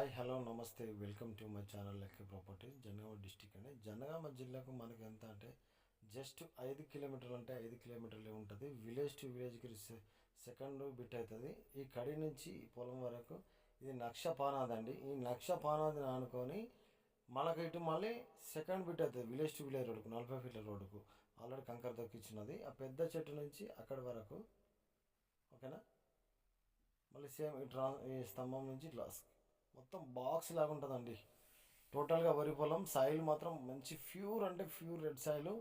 Hi hello నమస్తే. Welcome to my channel లెక్క properties Jangaon district అండి. జనగామ జిల్లాకు మనకి ఎంత అంటే జస్ట్ ఐదు కిలోమీటర్లు అంటే ఐదు కిలోమీటర్లే ఉంటుంది. విలేజ్ టు విలేజ్కి సెకండ్ బిట్ అవుతుంది ఈ కడి నుంచి పొలం వరకు ఇది నక్ష పానాది అండి. ఈ నక్ష పానాదిని ఆనుకొని మనకి ఇటు మళ్ళీ సెకండ్ బిట్ అవుతుంది విలేజ్ టు విలేజ్ రోడ్డుకు నలభై ఫీట్ల రోడ్డుకు. ఆల్రెడీ కంకర దొక్కిచ్చినది ఆ పెద్ద చెట్టు నుంచి అక్కడి వరకు ఓకేనా? మళ్ళీ సేమ్ ఈ ట్రా ఈ స్తంభం నుంచి ఇట్లా మొత్తం బాక్స్ లాగా ఉంటుందండి. టోటల్గా వరి పొలం సాయిల్ మాత్రం మంచి ప్యూర్ అంటే ప్యూర్ రెడ్ సాయిల్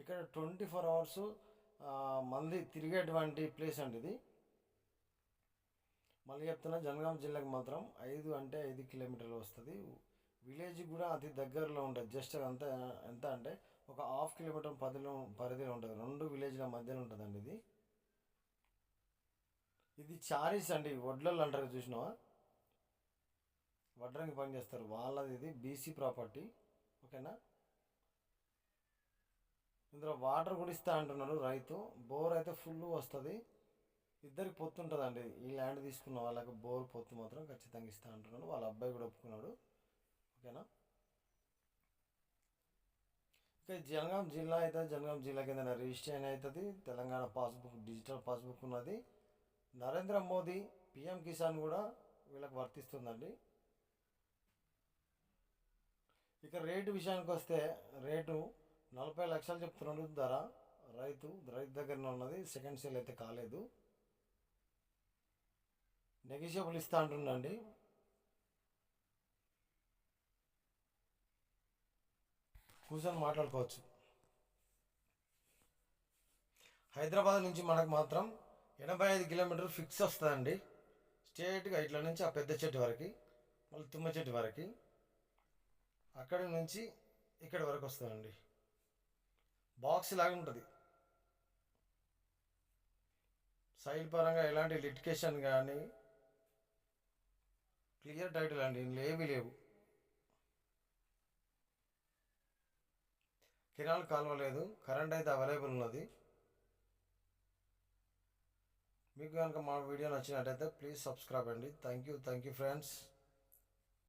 ఇక్కడ ట్వంటీ ఫోర్ అవర్స్ మంది తిరిగేటువంటి ప్లేస్ అండి ఇది. మళ్ళీ చెప్తున్నా జనగాం జిల్లాకి మాత్రం ఐదు అంటే ఐదు కిలోమీటర్లు వస్తుంది. విలేజ్ కూడా అతి దగ్గరలో ఉంటుంది. జస్ట్ అంత ఎంత అంటే ఒక హాఫ్ కిలోమీటర్ పదిలో పరిధిలో ఉంటుంది. రెండు విలేజ్ల మధ్యలో ఉంటుందండి ఇది. ఇది చారీస్ అండి వడ్లలు అంటారు చూసినావా? వడ్రంగి పని చేస్తారు. వాళ్ళది ఇది బీసీ ప్రాపర్టీ ఓకేనా? ఇందులో వాటర్ కూడా ఇస్తా అంటున్నాడు రైతు. బోర్ అయితే ఫుల్ వస్తుంది. ఇద్దరికి పొత్తు ఉంటుందండి. ఈ ల్యాండ్ తీసుకున్న వాళ్ళకి బోర్ పొత్తు మాత్రం ఖచ్చితంగా ఇస్తా అంటున్నాడు వాళ్ళ అబ్బాయి కూడా ఒప్పుకున్నాడు. ఓకేనా? ఇక జనగాం జిల్లా అయితే జనగాం జిల్లా కింద రిజిస్ట్రేషన్ అవుతుంది. తెలంగాణ పాస్బుక్ డిజిటల్ పాస్బుక్ ఉన్నది. నరేంద్ర మోదీ పిఎం కిసాన్ కూడా వీళ్ళకి వర్తిస్తుందండి. ఇక రేటు విషయానికి వస్తే రేటు నలభై లక్షలు చెప్తున్నాడు ధర. రైతు రైతు దగ్గరనే ఉన్నది. సెకండ్ సేల్ అయితే కాలేదు. నెగిషియబుల్ ఇస్తా అంటుండండి కూర్చొని మాట్లాడుకోవచ్చు. హైదరాబాద్ నుంచి మనకు మాత్రం ఎనభై ఐదు కిలోమీటర్ ఫిక్స్ వస్తుందండి. స్ట్రేట్గా ఇట్లా నుంచి ఆ పెద్ద చెట్టు వరకు మళ్ళీ తుమ్మ చెట్టు వరకు. అక్కడి నుంచి ఇక్కడ వరకు వస్తుందండి. బాక్స్ లాగా ఉంటుంది. సైడ్ పరంగా ఎలాంటి లిటికేషన్ కానీ క్లియర్ టైటిల్ అండి ఇందులో ఏమీ లేవు. కిరాలు కాలువ లేదు కరెంట్ అయితే అవైలబుల్ ఉన్నది. మీకు కనుక మా వీడియో నచ్చినట్టయితే ప్లీజ్ సబ్స్క్రైబ్ అండి. Thank you thank you friends.